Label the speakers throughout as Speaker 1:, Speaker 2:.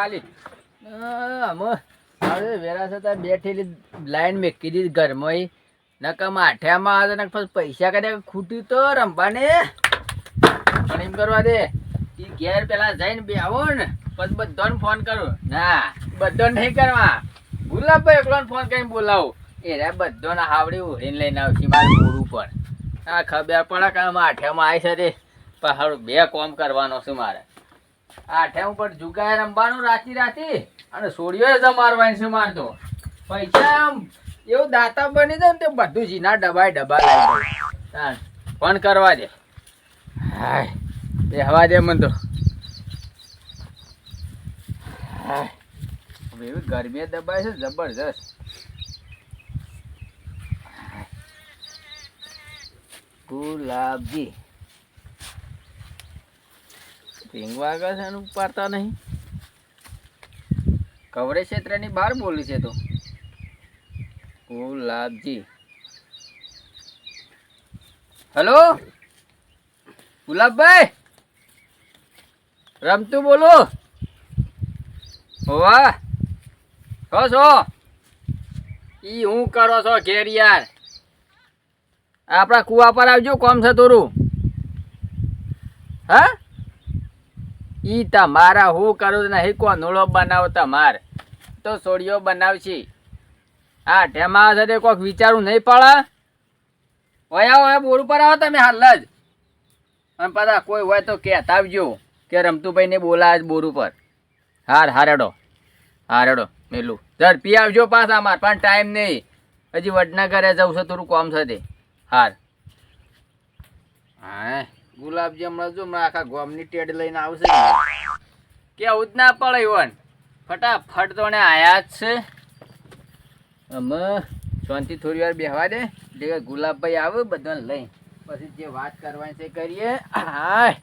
Speaker 1: ખાલી. આમ હવે વેરા છતાં બેઠેલી લાઈન મેકી દીધી ઘરમાં નકમ આઠિયામાં આવે પૈસા કાઢ્યા ખૂટ્યું તો રમવાને. પણ એમ કરવા દે એ ઘેર પેલા જઈને બે આવો ને, પછી બધાને ફોન કરું. ના બધો નહીં કરવા. ગુલાબભાઈ એકલો ફોન કરીને બોલાવું. એ રે બધોને હાવડી ઉડીને લઈને આવશે મારું મોડું પણ આ ખબર પડે કે આમાં આઠિયામાં આવી છે તે. પહાડ બે કોમ કરવાનો છે મારે. આઠિયા ઉપર જુગાય રમવાનું રાતી રાતી અને સોડિયો જમારવાની છે મારતો પૈસા આમ એવું દાતા બની જાય ને તે બધું જીના ડબાય ડબા ફોન કરવા દે. હાય એ હવા દે મન તો. એવી ગરમી દબાય છે જબરજસ્ત. ગુલાબજી. રિંગ વાગે છે એનું પાડતા નહીં. કવરેજ ક્ષેત્રની બહાર બોલી છે તો. ગુલાબજી. હેલો? ગુલાબભાઈ? રમતું બોલો. હોવા? છો છો ઈ હું કરો છો ઘેર યાર આપણા કુવા પર આવજો, કોમ છે થોડું. હા? ઈ તમારા હું કરું નહીં કોનુળો બનાવો તમાર? તો સોડિયો બનાવશી. હા ઢેમા હશે તે કોઈક વિચારું નહીં પડે? ઓયા ઓયા બોર ઉપર આવો તમે હાલ જ. અને પાછા કોઈ હોય તો કહેતા આવજો કે રમતુભાઈને જ બોર ઉપર. હાર હારેડો હારેડો મેલું. પી આવજો પાછા માર પણ ટાઈમ નહીં. હજી વડનગરે જવું છે થોડું કોમ છે તે હાર. હા ગુલાબજી હમણાં જો, હમણાં આખા ગોમની ટેડ લઈને આવશે. કેવું જ ના પડે ઈવન. ફટાફટ તો આયા જ છે. અમે, શાંતિ થોડી વાર બેહવા દે. એટલે ગુલાબભાઈ આવે, બધાને લઈ. પછી જે વાત કરવાની છે કરીએ. હા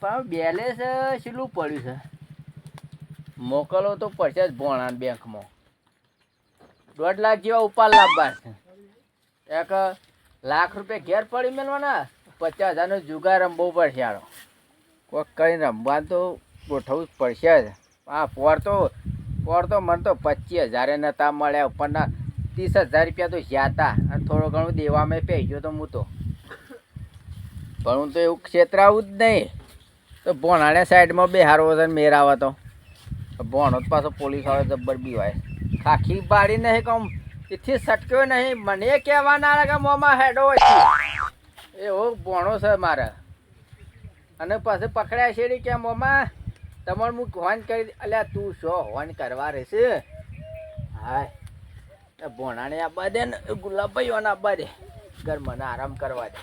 Speaker 1: પણ બેલે છે શેલું પડ્યું છે. મોકલો તો પડશે જ ભોણા બેંકમાં. દોઢ લાખ જેવા ઉપાડ લાવવા છે. એક લાખ રૂપિયા ઘેર પડી મેળવાના. પચાસ હજારનો જુગાર રમવો પડશે આનો. કોઈ કરીને રમવા તો ગોઠવવું જ પડશે જ. હા પોર તો પોર તો મને તો પચીસ હજારે નતા મળ્યા, ઉપરના ત્રીસ હજાર રૂપિયા તો જ્યાતા અને થોડું ઘણું દેવામાં પહેરી ગયો તો હું તો. પણ હું તો એવું ક્ષેત્ર આવું જ નહીં. તો ભોણાને સાઈડમાં બે હારો મેર આવે તો. ભોણો જ પાછો પોલીસ આવે જબ્બર બીવાય. ખાખી બાળી નહીં કમ એથી સટક્યો નહીં. મને કહેવાના કે મોમાં હેડો છે એવો ભોણો છે મારે. અને પાછું પકડ્યા છે કે મોમાં તમારે હું હોન કરી અલ્યા, તું શો હોન કરવા રહેશે? હા ભોણાને આપવા દે ને ગુલાબભાઈ ઓને આપવા દે ઘર મને આરામ કરવા દે.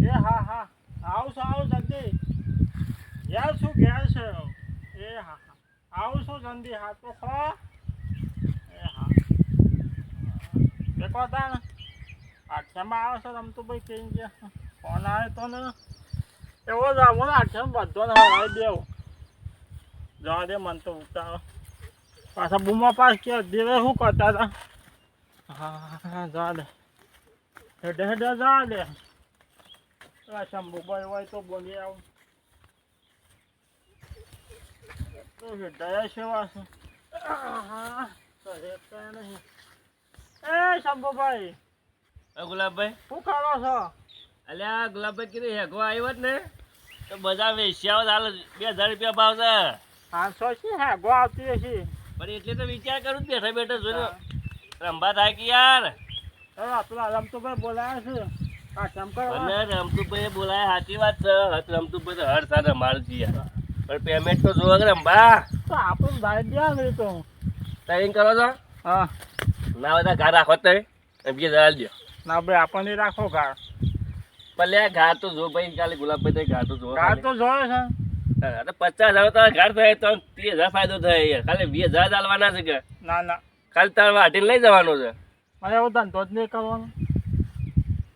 Speaker 2: એ હા હા. આવશો આવો જલ્દી. યાર શું ઘેર છે? એ હા હા. આવું છું જલ્દી. હા તો ખો. એ હા. દેખો તા ને આઠસામાં આવે છે ભાઈ કઈ કે ફોન આવે તો ને એવો જ આવો ને આઠસામાં બધો ને હવાઈ દેવો. જવા દે મન તો ઉતારો. પાછા બૂમા પાસ કે દેવે શું કરતા હતા? હા હા જવા દે. હેડે હેડે, જવા દે. શંભુભાઈ હોય તો બોલી આવું. તો હૃદય સેવા છે. તો નહીં. એ શંભુભાઈ
Speaker 3: હવે ગુલાબભાઈ?
Speaker 2: શું કરો છો?
Speaker 3: અલ્યા ગુલાબભાઈ કીધું હેગો આવ્યો જ ને. તો બધા વેશ્યાઓ હાલ બે હજાર રૂપિયા ભાવ છે.
Speaker 2: પાંચસો છે હેગો આવતી હશે.
Speaker 3: પણ એટલે તો વિચાર કરું જ બેઠા બેઠા જોયો રંભા થાય કે યાર?
Speaker 2: પેલા રમતુભાઈ બોલાયા છે. કરવા
Speaker 3: રમતુભાઈ બોલાય સાચી વાત છે. રમતુભાઈ તો હર સાર રમાડ છે યાર. પણ પેમેન્ટ તો જોવા કે રંભા
Speaker 2: તો આપણું ભાઈ દે તો.
Speaker 3: તૈયારી કરો છો?
Speaker 2: હા.
Speaker 3: ના બધા ઘર રાખો તમે અને બીજા જરા દો
Speaker 2: ના ભાઈ આપણને રાખો ઘા.
Speaker 3: ભલે ઘા તો જો ભાઈ કાલે ગુલાબભાઈ તો ઘા તો જો
Speaker 2: ઘા તો જો છે.
Speaker 3: અરે પચાસ હજાર તો ઘર થાય તો ત્રીસ હજાર ફાયદો થાય ખાલી વીસ હજાર ચાલવાના છે કે
Speaker 2: ના ના.
Speaker 3: ખાલી તાર વાટીને લઈ જવાનો છે.
Speaker 2: મને એવો ધંધો જ નહીં કરવાનો.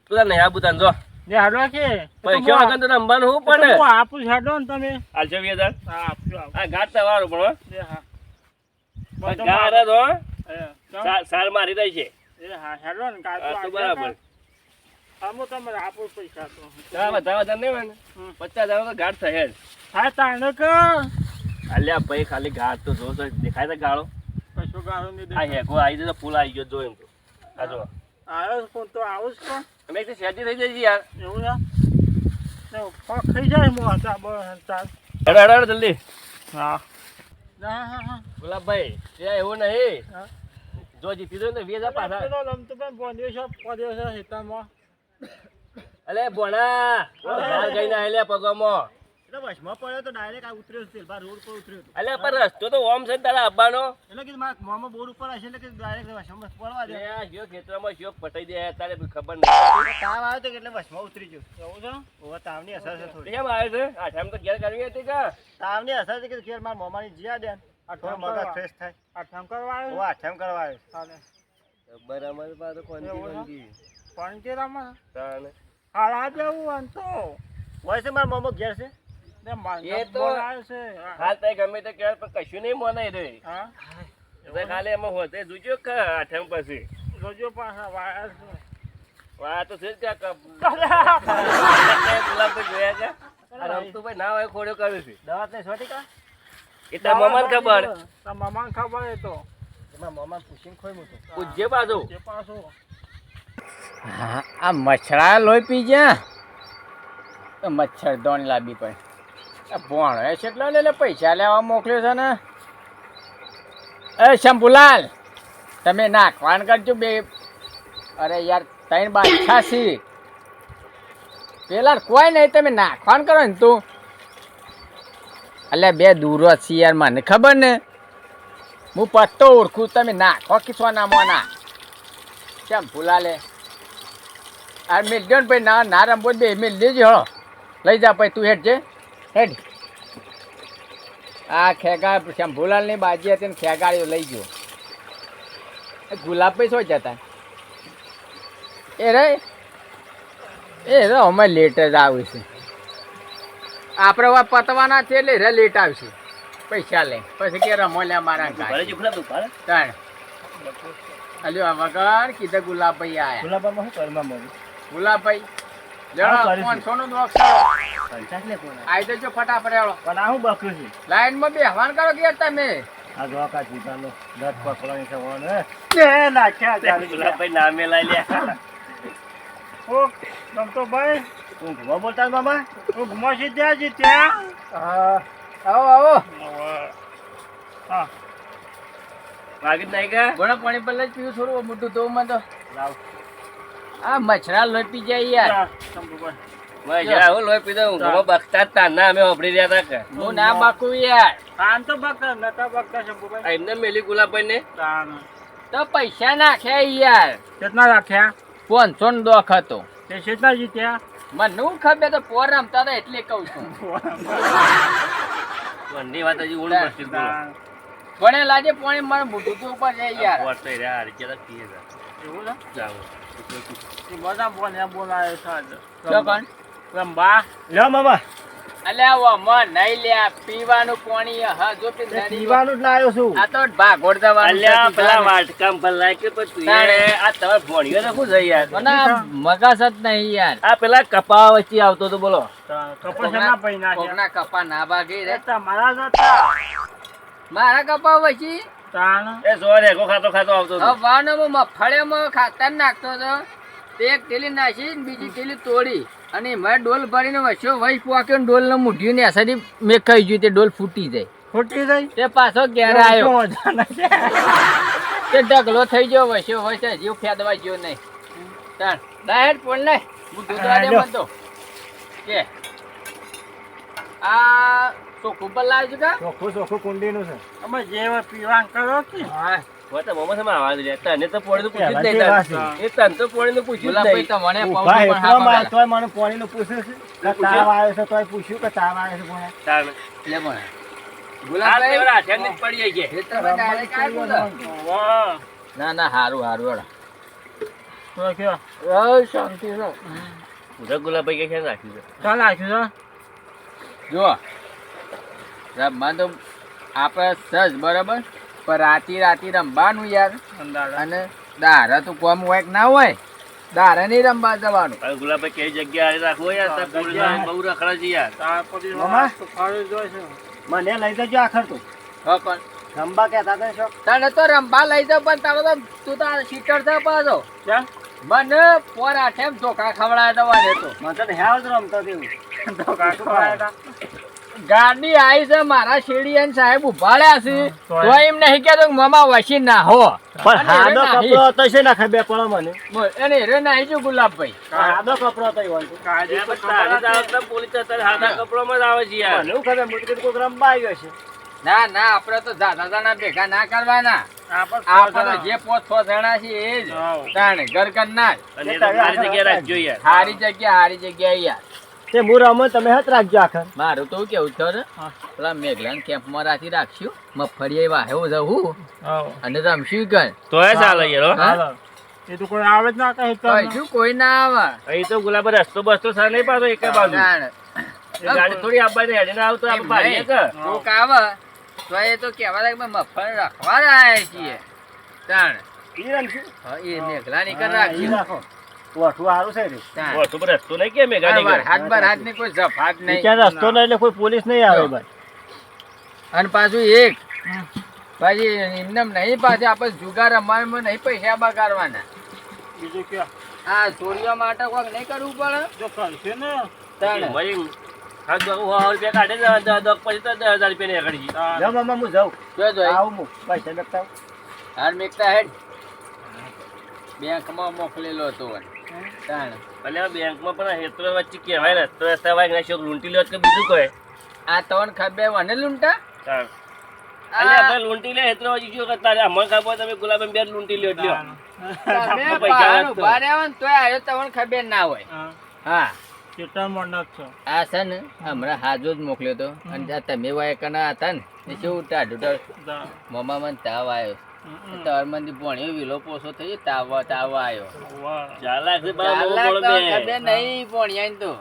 Speaker 3: તું તાર નહીં આપું તને જો.
Speaker 2: જે હાડો કે.
Speaker 3: પૈસા
Speaker 2: હું
Speaker 3: વગર તો રમવાનું
Speaker 2: હું
Speaker 3: પડે
Speaker 2: હું? આપું છું ને તમે.
Speaker 3: હાલશો વીસ હજાર.
Speaker 2: હા આપજો.
Speaker 3: આ ઘાટ તમારું પણ હા. પણ
Speaker 2: બધો
Speaker 3: ઘા
Speaker 2: મારો.
Speaker 3: હતો હો. સાર મારી રહી છે.
Speaker 2: એ હા હેલો ને તો
Speaker 3: હા, તો
Speaker 2: આવજો
Speaker 3: બરાબર.
Speaker 2: ને. આમ તમે આપો પૈસા તો.
Speaker 3: વધારે વધારે નહીં પચાસ હજાર તો ગાઢ થશે જ.
Speaker 2: થાય તાણે કે.
Speaker 3: અલ્યા ભાઈ ખાલી ગાઢ તો જો. તો દેખાય છે ગાળો?
Speaker 2: કશું ગાળો નહીં
Speaker 3: આ. હેકો આવી જતો ફૂલ આવી ગયો જો એમ તો. આ જો.
Speaker 2: આવ્યો ફોન તો આવું જ કોણ
Speaker 3: અમે એક શેરડી થઈ જાય છે યાર.
Speaker 2: એવું ને પગ જાય મો હતા ચાલ.
Speaker 3: હડો હડો જલ્દી.
Speaker 2: હા. હા હા હા.
Speaker 3: ગુલાબભાઈ ત્યાં એવું નહીં.
Speaker 2: હા.
Speaker 3: જો જીતી ને વીસ પાછા
Speaker 2: પેલો પણ બોંધ્યો છે પડ્યો છે હેતામાં
Speaker 3: અલે બોણા બહાર ગઈને આયલે પગમાં.
Speaker 4: એટલે વશમાં પડ્યો તો ડાયરેક્ટ આ ઉતર્યો છે બહાર રોડ પર ઉતર્યો હતો.
Speaker 3: અલે પર રસ્તો તો ઓમ છે ને તારા અબ્બાનો
Speaker 4: એટલે કે મારા મોમાં બોર ઉપર હશે એટલે કે ડાયરેક્ટ વશમાં પડવા દે.
Speaker 3: આ જો ખેતરમાં શોક પટાઈ દે તારે ખબર નહીં.
Speaker 4: તાવ આવ્યો તો કે એટલે વશમાં ઉતરી ગયો.
Speaker 2: એવું છે?
Speaker 4: ઓ તાવની અસર છે થોડી.
Speaker 3: કેમ આવ્યો છે? આ ટાઈમ તો ઘેર કરવી હતી કે?
Speaker 4: તાવની અસર છે કે ઘેર મારા મોમાની જીયા દે થોડો મગજ ફ્રેશ થાય.
Speaker 2: આઠમ ઠામ કરવા આવ્યો?
Speaker 4: આઠમ કરવા આવ્યો
Speaker 3: બરાબર તાને
Speaker 2: હાલા જેવું આમ તો.
Speaker 4: હોય છે મારા મમ્મો ઘેર છે?
Speaker 3: એ તો-
Speaker 2: બોલાવે છે. હા.
Speaker 3: હાલ તઈ ગમે તે કહેવાય પણ કશું નહીં મને રે
Speaker 2: હા?
Speaker 3: એટલે ખાલી એમાં હોતે જોજો કે આઠમ પછી.
Speaker 2: જોજો પાછા વાયા છે.
Speaker 3: તો છે જ જોયા છે. રમતું ભાઈ ના હોય ખોડ્યો કર્યું છે.
Speaker 4: દવા ને છોટી કા?
Speaker 3: એ મમાન ખબર.
Speaker 2: મમાન ખબર એ તો.
Speaker 4: એમાં મોમાં પૂછીને ખોઈ મૂકો.
Speaker 3: પૂછજે પાછું.
Speaker 1: હા આ મચ્છરા લોહી પી ગયા તો મચ્છર દોણ લાવી પડે. આ ભોણો એ કેટલો ને પૈસા લેવા મોકલ્યો છે ને? એ શંભુલાલ તમે નાખવાન કરજો બે. અરે યાર ત્રણ બાદશાહ છી પેલા કોઈ નહીં તમે નાખવાન કરો ને તું. એટલે બે દૂરો છીએ યાર મને ખબર ને. હું પત્તો ઓળખું, તમે નાખો કે સોના મોના શંભુલાલે આ મિલજો ને ભાઈ, ના ના રમવો બે, મિલ લેજે હળો લઈ જા ભાઈ, તું હેઠ જે. હેઠ આ ખેગા શંભુલાલની બાજી હતી ને ખેગાડીઓ લઈ ગયો. એ ગુલાબ ભાઈ શું જતા એ રે એ રે અમે લેટ જ આવીશું આપણે પતવાના છે એટલે રે લેટ આવશે. પૈસા લે પછી કે રમોલ્યા મારા
Speaker 3: તું
Speaker 1: ત્રણ અલ્યો આ વગર કીધે ગુલાબભાઈ આયા.
Speaker 4: ગુલાબામાં શું કરમાં મોમ
Speaker 1: ગુલાબભાઈ પાંચસો નું બોક્સ આવો. જજો ફટાફટ હેળો
Speaker 4: પણ આ હું બકરું છે?
Speaker 1: લાઈનમાં બેહવાન કરો કે તમે?
Speaker 4: આ જોકા જીતાનો દત પકડવાની છે હે?
Speaker 2: એ નાખ્યા ચાલી
Speaker 3: ગુલાબભાઈ નામે લઈ લે
Speaker 2: ઓ રમતો ભાઈ.
Speaker 4: ઘુમા બોલતા મામા?
Speaker 2: તું ઘુમાસી ત્યાં જીત્યા
Speaker 1: હા આવો આવો.
Speaker 2: હા.
Speaker 3: જ નહીં કે?
Speaker 1: ઘોડા પાણી પર જ પીવું થોડું મોટું તો માં તો.
Speaker 4: લાવ.
Speaker 1: આ મચ્છરા લોહી પી જાય યાર.
Speaker 3: જરા હું લોહી પીધો હું બકતા જ તા ના અમે વાપરી રહ્યા હતા કે.
Speaker 1: હું ના બાકું યાર.
Speaker 2: તાન તો બગતા નતા બગતા શંભુભાઈ
Speaker 3: એમને મેલી ગુલાબભાઈ ને
Speaker 2: તાન.
Speaker 1: તો પૈસા નાખ્યા યાર.
Speaker 2: કેટલા રાખ્યા?
Speaker 1: પાંચસો નો દોખ હતો.
Speaker 2: તે કેટલા જીત્યા
Speaker 1: મને ખબર તો પોર રમતા હતા એટલે કહું છું.
Speaker 3: બંને વાત હજી ઓળું પડશે.
Speaker 1: પણ લાજે પાણી મારે મોટું તો ઉપર જાય યાર.
Speaker 3: પોર તો ગયા કીએ જા
Speaker 2: એવું છે? જાવ બધા બોલ્યા બોલાય.
Speaker 1: શું કોણ
Speaker 2: રંબા
Speaker 4: લો મામા.
Speaker 1: અલ્યા મન નહીં લે પીવાનું પાણી હા જો
Speaker 4: પીવાનું જ લાવ્યો છું.
Speaker 1: આ તો ભાગોળ દવાનું
Speaker 3: અલ્યા પેલા વાટકામ ભલાય કે પછી આ તમારે ભણ્યો તો શું યાર
Speaker 1: મને આ મગજ જ નહીં યાર.
Speaker 3: આ પેલા કપા વચ્ચે આવતો તો બોલો.
Speaker 1: કપા ના ભાગી રે.
Speaker 2: તમારા
Speaker 1: મારા કપા પછી?
Speaker 2: તાન.
Speaker 3: એ જો રેગો ખાતો ખાતો આવતો હતો
Speaker 1: હવાનો મફળેમાં ખાતર નાખતો હતો તે. એક ટેલી નાખી બીજી ટેલી તોડી. અને મેં ડોલ ભરીને વસ્યો વહી પોક્યો ને ડોલ ને મૂઢ્યું ને એસાથી મેં કહી ગયું તે ડોલ ફૂટી જાય.
Speaker 2: ફૂટી જાય?
Speaker 1: તે પાછો ઘેર આવ્યો. તે ઢગલો થઈ ગયો વસ્યો વસે જીવ ફેદવા ગયો નહીં. તાણ ડાયરેક્ટ પણ લે. હું દૂધ
Speaker 2: હા,
Speaker 1: બધો કે આ ચોખ્ખું પર લાવ્યું છે
Speaker 4: ચોખ્ખું ચોખ્ખું કુંડીનું છે.
Speaker 2: અમે જે પીવાનું કરો કે?
Speaker 1: હા.
Speaker 3: તો મોમાં સમા આવાજ તને તો પોણીનું પૂછ્યું જ નહીં એ તને તો પોણીનું પૂછ્યું જ નહીં.
Speaker 1: તમને
Speaker 4: ઊભા
Speaker 1: પગ ઉપર
Speaker 4: હેઠળમાં
Speaker 1: હાથ
Speaker 4: તોય મને પાણીનું પૂછ્યું કે તાવ આવ્યો છે તોય પૂછ્યું કે તાવ આવ્યો છે કોને?
Speaker 3: તારે.
Speaker 1: લે પણ ગુલાબભાઈ
Speaker 3: પેલા હાથેની પડી જાય છે.
Speaker 1: તો બધા direct આ બોલો.
Speaker 2: વાહ.
Speaker 1: ના ના હારું હારું હેડો.
Speaker 2: તો?
Speaker 1: ઓય, શાંતિ
Speaker 3: ગુલાબભાઈ કે રાખ્યું છે.
Speaker 2: ચાલ રાખ્યું છે?
Speaker 1: રમવા તો આપણે સજ બરાબર? પણ રાતી રાતી રમવાનું યાર. અને દારા તો કોમ હોય કે ના હોય દારે નહીં રમવા જવાનું.
Speaker 3: ગુલાબભાઈ કઈ જગ્યા રાખવો યાર? બહુ રખડા છે યાર?
Speaker 2: તો છે.
Speaker 4: મને લઈ જજો આખર તું.
Speaker 1: હા પણ
Speaker 4: રંબા કહેતા હતા શું
Speaker 1: તને તો રમવા લઈ જાવ પણ તારો તો તું તો શીટર થા પાછો. મને પોર આઠેમ ધોકા ખવડાય દવા દેતો
Speaker 4: મને તો હેવ જ રમતો તેવું
Speaker 2: ધોકા હતા.
Speaker 1: ગાડી આવી છે મારા શેરડીયાન સાહેબ ઉભાડ્યા છે. તો એમ નહીં કેતો મામા વસી ના હો.
Speaker 4: પણ હાદો કપડો તો છે ના ખબે પડે મને
Speaker 1: એને રે નાહી જો ગુલાબભાઈ.
Speaker 4: હાદો કપડો તો.
Speaker 2: હોય
Speaker 3: યાર,
Speaker 2: તો
Speaker 3: પોલીસ અત્યારે હાથા કપડામાં જ આવે છે યાર.
Speaker 4: મને એવું ખબર મું તો કીધું ગયો છે.
Speaker 1: ના ના આપડે તો દાદા દાદા ભેગા ના કરવાના.
Speaker 2: આપણે
Speaker 1: જે પોત છ જણા છે એ જ. તાણે ગરકન ના જ.
Speaker 3: અને એ તો મારી જગ્યાએ રાખજો યાર.
Speaker 1: હારી જગ્યા હારી જગ્યા યાર.
Speaker 4: તે હું રમો તમે હાથ રાખજો આખર.
Speaker 1: મારું તો કેવું છે ને?
Speaker 2: હા.
Speaker 1: પેલા મેઘલાન કેમ્પમાં રાખી રાખશું. મગફળી વાહેવું જવું. અને રમશું કઈ
Speaker 3: તો એ ચાલે યાર હો.
Speaker 1: હા?
Speaker 2: હાલો. એ તો કોઈ આવે જ ના કહે તો.
Speaker 1: શું કોઈ ના આવે.
Speaker 3: અહીં તો ગુલાબ રસ્તો બસ્તો સર નહીં પાડો એક બાજુ. ગાડી થોડી આપવાની હેડીને આવતો આપણે કે?
Speaker 1: કોક આવે તો એ તો કહેવા લાગે મફળ રાખવા આવ્યા છીએ. તાણ.
Speaker 4: એ રમશું.
Speaker 1: હા, એ મેઘલાની કર
Speaker 4: હા, રાખો. ઓઠું સારું છે રે.
Speaker 1: તાણ.
Speaker 3: ઓ, રસ્તો નહીં કે મેં ગાડી
Speaker 1: હાથ બાર હાથની કોઈ જફાત નહીં.
Speaker 4: રસ્તો નહીં એટલે કોઈ પોલીસ નહીં આવે ભાઈ.
Speaker 1: અને પાછું એક. પછી એમને નહીં પાછી આપણે જુગાર રમવામાં નહીં પૈસા બગાડવાના.
Speaker 2: બીજું ક્યાં?
Speaker 1: આ ચોરીઓ માટે કોઈક નહીં કરવું પડે?
Speaker 2: જો કરશે ને.
Speaker 1: તાણે.
Speaker 3: ભાઈ હાથ રૂપિયા કાઢે ને દસ દસ પછી તો દસ હજાર રૂપિયા ની આગળ
Speaker 2: તાર.
Speaker 4: મામા હું જાઉં.
Speaker 1: જો.
Speaker 4: આવું હું. પૈસા આવું.
Speaker 1: હાર મેકતા હેડ. બેંકમાં મોકલેલો હતો તાણે.
Speaker 3: બેંકમાં પણ હેતરો વચ્ચે કહેવાય ને તો વાય ના શોખ લૂંટી લ્યો કે બીજું કોઈ.
Speaker 1: આ ત્રણ ખબર વને લૂંટા?
Speaker 3: તાર. આપણે લૂંટી લે હેતરો વચ્ચે શું કરતા રે અમર ખબર તમે ગુલાબેન બેર લૂંટી લ્યો એટલે.
Speaker 1: તમે. ઊભા હોય તોય આયો તવન ખબર ના હોય.
Speaker 2: હા. કેટલા મણક છો?
Speaker 1: આ છે ને હમણાં હાજો જ મોકલ્યો તો. અને તમે વાય કના હતા ને શું ટાઢું. મમ્મા મને તાવ આવ્યો
Speaker 2: હમ.
Speaker 1: ભણ્યો વિલો પોસો થઈ તાવ તાવ આવ્યો
Speaker 3: ચાલાક છે
Speaker 1: ચાલાક તો ખબર નહીં ભણ્યા તો.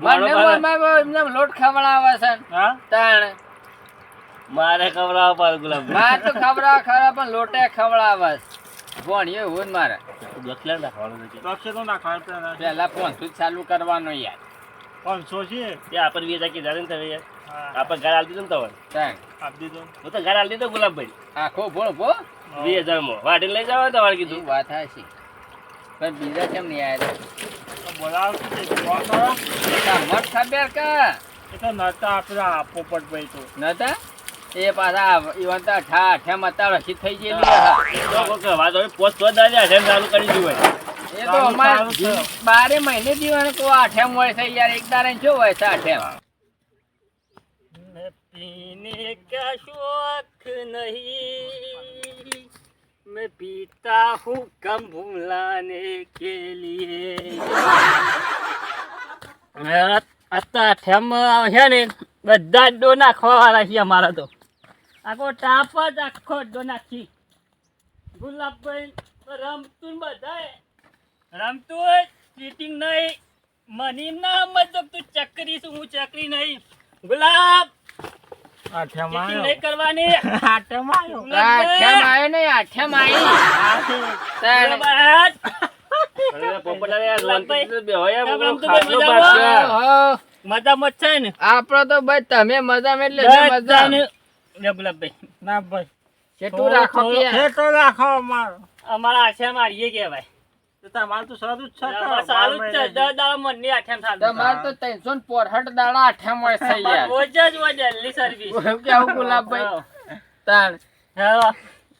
Speaker 1: મને
Speaker 3: મારો
Speaker 1: લોટ ખવડાવે છે. તાણ.
Speaker 3: મારે ખવડાવવા પાડે ગુલાબ.
Speaker 1: માર તો ખવડાવે ખરા પણ લોટે ખવડાવે. ભણ્યો એવું મારે.
Speaker 2: ના ખાય પેલા
Speaker 1: પેલા ચાલુ કરવાનું યાર.
Speaker 2: પાંચસો છે?
Speaker 3: તે આપણે બીજા કીધા ને તમે યાર. આપણે ઘર આલી દીધું ને તમારે
Speaker 2: આપી દીધો
Speaker 3: હું તો ઘર આલી દીધો ગુલાબભાઈ.
Speaker 1: આખો ભોળ ભો
Speaker 3: બે હજારમાં વાટીને લઈ જવા તમારે
Speaker 1: એ
Speaker 3: કીધું.
Speaker 1: વાત હાચી. પણ બીજા કેમ નહીં આવ્યા. મત ખબર કે?
Speaker 2: એ તો નતા આપણે આપો પટભાઈ તો.
Speaker 1: નતા? એ પાછા ઈવન તો અઠા રસી થઈ ગયેલી હા.
Speaker 3: વાત હવે પોસ્ટ તો દાદા છે ચાલુ કરી દીધું
Speaker 1: એ તો અમારે બારે મહિને દીવાનું કોઈ આઠેમ હોય છે યાર એક દાડે શું હોય છે આઠેમ
Speaker 2: पीने का शौक नहीं मैं पीता हूँ कम भुलाने के लिए અત્યારે ઠેમ છે ને બધા ડો નાખવા વાળા છે અમારા તો આખો ટાપ જ આખો ડો નાખી ગુલાબભાઈ રમતું ને બધાય રમતું ચીટિંગ નહીં મને એમ ના સમજતો કે તું ચકરી છું હું ચકરી નહીં ગુલાબ ચીટિંગ નહીં કરવાની. મજામાં? મજા મત છે ને?
Speaker 1: આપડે તો ભાઈ તમે મજામાં એટલે મજા
Speaker 2: બધાને લે ના ભાઈ.
Speaker 1: કેટલું રાખો કે?
Speaker 2: રાખો અમારો. અમારા આઠે મારીએ કહેવાય. તમારે તો સારું જ છે સારું જ છે. દસ દાડા મનની આઠેમ સારું
Speaker 1: તમારે તો ત્રણસો ને પોસઠ દાડા આઠેમ હોય છે યાર
Speaker 2: રોજ જ હોય દિલ્હી સર્વિસ
Speaker 1: કેવું ગુલાબભાઈ? તાણ
Speaker 2: હા.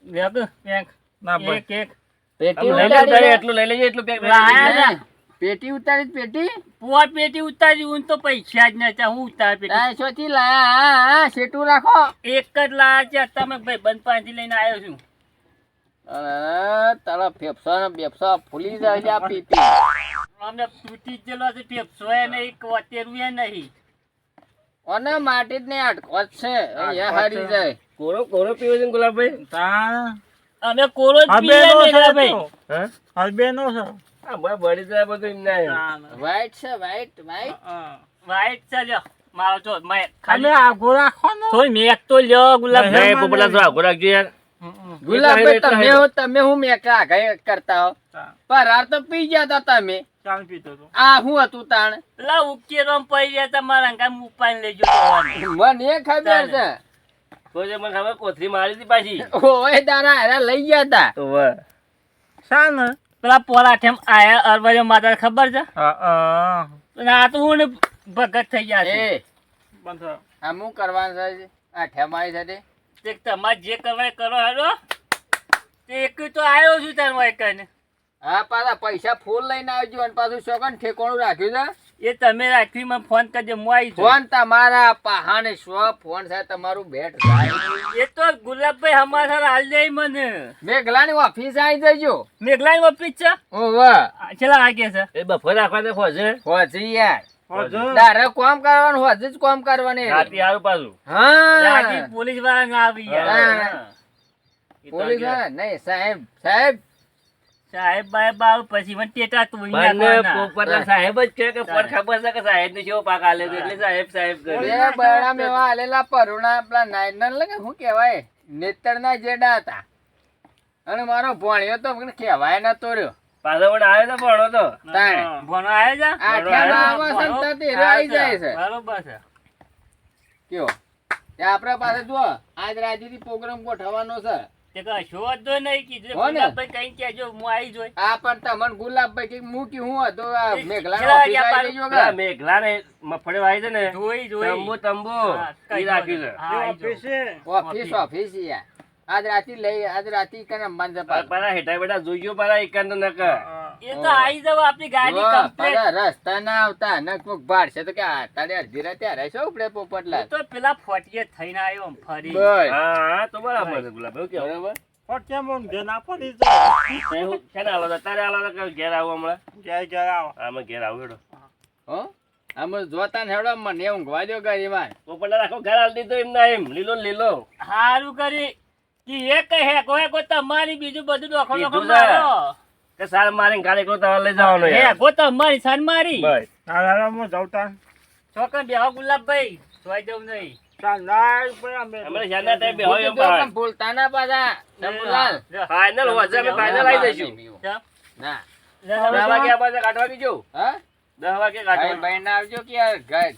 Speaker 2: વેગ એક એક એક.
Speaker 1: પેટી
Speaker 3: લઈ લે
Speaker 1: ઉતારી
Speaker 3: એટલું લઈ લેજે, એટલું પેક.
Speaker 1: પેટી ઉતારી પેટી?
Speaker 2: પુઆ પેટી ઉતારી હું તો પૈસા જ નથી હું ઉતાર પેટી.
Speaker 1: ત્રણસો થી લાયા હા, હા રાખો.
Speaker 2: એક જ લાયા છે. તમે ભાઈ બંધ પાસેથી લઈને આવ્યો છું.
Speaker 1: તારા ફેફસા ને બેફસા ફૂલી જાય છે આ પી પી
Speaker 2: અમને તૂટી ગયેલો છે ફેફસો એ નહીં વતેરું એ નહીં.
Speaker 1: અને માટી જ નહીં અટકો જ છે. એ હારી જાય.
Speaker 3: કોરો કોરો પીવો છે ગુલાબભાઈ? ગુલાબભાઈ
Speaker 2: અમે કોરો જ પીએ ને ભાઈ
Speaker 3: હા?
Speaker 2: નો છે.
Speaker 3: આ ભાઈ બળી જાય બધું એમ ના
Speaker 1: વ્હાઈટ છે વાઈટ વાઈટ
Speaker 2: વાઈટ છે લ્યો. મારો જો મેં ખાલી આગો રાખો ને. મેં મેક તો લ્યો ગુલાબ
Speaker 3: નહીં, પોપટલાલ થોડો આગો રાખજો યાર.
Speaker 1: ગુલાબભાઈ તમે હો તમે હું મેં કા કરતા હો?
Speaker 2: હા.
Speaker 1: પરાર તો પી ગયા તા તમે.
Speaker 2: ચાલ પીતો તો.
Speaker 1: આ શું હતું તાણ?
Speaker 5: પેલા ઉકેરો પડી ગયા તમારા અંગામ ઉપાડીને લઈ જતો
Speaker 1: મને ખબર છે.
Speaker 5: તો મને ખબર કોથરી મારી હતી પાછી.
Speaker 1: ઓય તારા હારા લઈ ગયા તા.
Speaker 2: શા ને?
Speaker 5: પેલા પોરાઠેમ આયા અરવાજો માતા ખબર છે?
Speaker 2: હા હા.
Speaker 5: આ તો હું ને ભગત થઈ ગયા છે.
Speaker 2: આમ.
Speaker 1: આ કરવાનું છે? આ ઠેમાઈ સાથે
Speaker 5: તે તમારે જે કરવા એ કરો હાલો. તે એક તો આવ્યો છું તાર વાય કને
Speaker 1: હા પાછા પૈસા ફૂલ લઈને આવજો અને પાછું શોકન ઠેકોણું રાખ્યું છે.
Speaker 5: એ તમે રાખી મને ફોન કરજો હું આવી છું
Speaker 1: ફોન તમારા પહાને સ્વ ફોન સાહેબ તમારું બેટ થાય.
Speaker 5: એ તો ગુલાબભાઈ હમારા હાલ જાય મને.
Speaker 1: મેઘલાની ઓફિસ આવી જજો.
Speaker 5: મેઘલાની ઓફિસ છે?
Speaker 1: ઓવે
Speaker 5: આ ચલા આગે છે.
Speaker 3: એ બફર રાખવા દે ખોજે
Speaker 1: ખોજી યાર.
Speaker 2: હજુ.
Speaker 1: તારે કોમ કરવાનું હોજી જ કોમ કરવાની.
Speaker 3: રાતી હારું પાછું.
Speaker 1: હા.
Speaker 5: પોલીસવાળા ના આવી
Speaker 1: પોલીસવાળા? નહીં સાહેબ સાહેબ.
Speaker 5: સાહેબ બાય આવ પછી મને ટેટા તું
Speaker 3: મને પોપટલાલ સાહેબ જ કે કે ખબર છે કે સાહેબ ને જેવો પાક આલે છે? એટલે સાહેબ સાહેબ કરે એ
Speaker 1: બૈરા મેવા આલેલા પરુણા પેલા નાયનર લાગે શું કહેવાય? નેતરના જેડા હતા. અને મારો ભોણિયો તો મને કહેવાય નતો રહ્યો.
Speaker 3: પાછો પણ આવ્યો તો ભણો તો.
Speaker 5: ભણો આવે છે
Speaker 1: આ ઠેલા આવા સંતા તે રહી જાય છે.
Speaker 5: બરોબર છે.
Speaker 1: કયો? તે પાસે જો આજ રાજ્યથી પ્રોગ્રામ ગોઠવવાનો છે. ને?
Speaker 5: આવી
Speaker 1: મેઘલા આવી
Speaker 3: તંબુ
Speaker 5: આવી
Speaker 2: ઓફિસ
Speaker 1: ઓફિસ યાર. આજ રાતી લઈ આજ રાતી કને મન છે પાછું.
Speaker 3: પારા હેઠા બેઠા જોઈજો પારા એકાંત નક
Speaker 2: હા.
Speaker 5: એ તો આઈ જાવ આપની ગાડી કમ્પ્લીટ
Speaker 1: પાછા રસ્તા ના આવતા ન કોક ભાડશે તો કે આ તારે અડધી રાતે હારે છો ઉપડે પોપટલા
Speaker 5: તો પેલા ફોટીએ થઈને આવ્યો ફરી.
Speaker 3: હા હા તો બરાબર છે ગુલાબ. એવું
Speaker 1: બરાબર.
Speaker 2: પણ કેમ ઊંઘે ના પડી જાય
Speaker 3: ક્યારે આલો તારે આલો કે ઘેર આવો હમણાં?
Speaker 2: ઘેર ઘેર આવો.
Speaker 3: આમાં ઘેર આવો હેડો.
Speaker 1: હો? આમ જોતા ને હેડો મને ઊંઘવા દો
Speaker 3: ઘર આલી દીધો એમ ના એમ. લીલો લીલો.
Speaker 5: સારું કરી. કે એ કહે કો કો તમારી બીજું બધું ડોખો ડોખો. મારો
Speaker 3: કે સાર મારીને ગાડી કરો તમારે લઈ જવાનો
Speaker 5: હે ગો તમારી સાન મારી.
Speaker 3: બસ.
Speaker 2: ના ના ના, હું જાઉં તાન
Speaker 5: છોકરા બેહો ગુલાબભાઈ સોઈ જવું નહીં.
Speaker 3: બે હોય ફાઇનલ આવી જઈશું.
Speaker 1: ના
Speaker 3: કાઢવા બીજો
Speaker 1: હા?
Speaker 3: દસ વાગે
Speaker 1: ભાઈ
Speaker 3: કાઢવા
Speaker 1: આવજો કે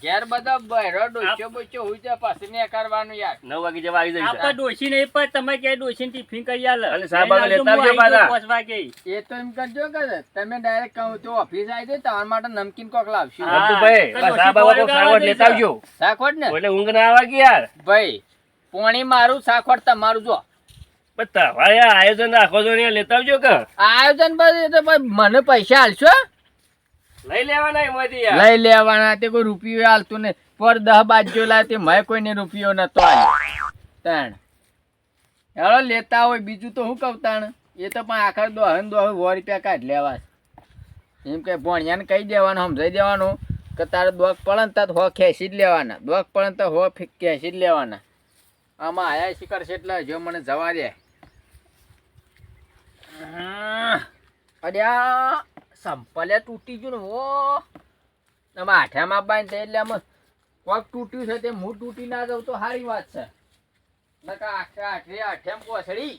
Speaker 1: ઘેર બધો બહેરો ડોસ્યો બોસ્યો હોય છે પછી ને કરવાનું યાર.
Speaker 3: નવ વાગે જેવા આવી
Speaker 5: આપણે
Speaker 3: જઈશું
Speaker 5: નહીં પણ તમે ક્યાંય ડોશી ટિફિન કરી આલે.
Speaker 3: અને સાહેબ આગળ લેતા
Speaker 5: આવજો,
Speaker 3: આવજો
Speaker 5: હું આવી
Speaker 3: પાછા.
Speaker 5: પાંચ વાગે.
Speaker 1: એ તો એમ કરજો કે તમે ડાયરેક્ટ કહું તો ઓફિસ આવી તમારા માટે નમકીન કોક લાવશું.
Speaker 3: બસ કોક લેતા આવજો.
Speaker 1: સાખોટ ને?
Speaker 3: એટલે ઊંઘ ના આવે કે યાર?
Speaker 1: ભાઈ પોણી મારું સાખોટ તમારું જો.
Speaker 3: તમારે આયોજન રાખો છો ને લેતા આવજો કે.
Speaker 1: આયોજન પછી મને પૈસા હાલશો
Speaker 3: લઈ લેવાના એમાંથી
Speaker 1: લઈ લેવાના, તે કોઈ રૂપિયો હાલતું ને પર દહ બાજુ લાય તે મેં કોઈને રૂપિયો નતો તાણ. હેલો લેતા હોય, બીજું તો હું કહું તાણ? એ તો પણ આખર દો હન દો રૂપિયા કાઢ લેવા એમ કે ભણિયાને કહી દેવાનું, સમજાઈ દેવાનું કે તારે દોક પડે ને હો ખેંચી જ લેવાના. દોક પડે તો હો ખેંચી જ લેવાના. આમાં આયા શિકાર છે એટલે જો મને જવા દે. અડ્યા. સંપલે તૂટી ગયું ને ઓ તમે આઠામાં બાંધ એટલે આમાં કોક તૂટ્યું છે, તે મૂળ તૂટી ના જવું તો સારી વાત છે. નકા આઠે આઠે આઠેમ કોસડી.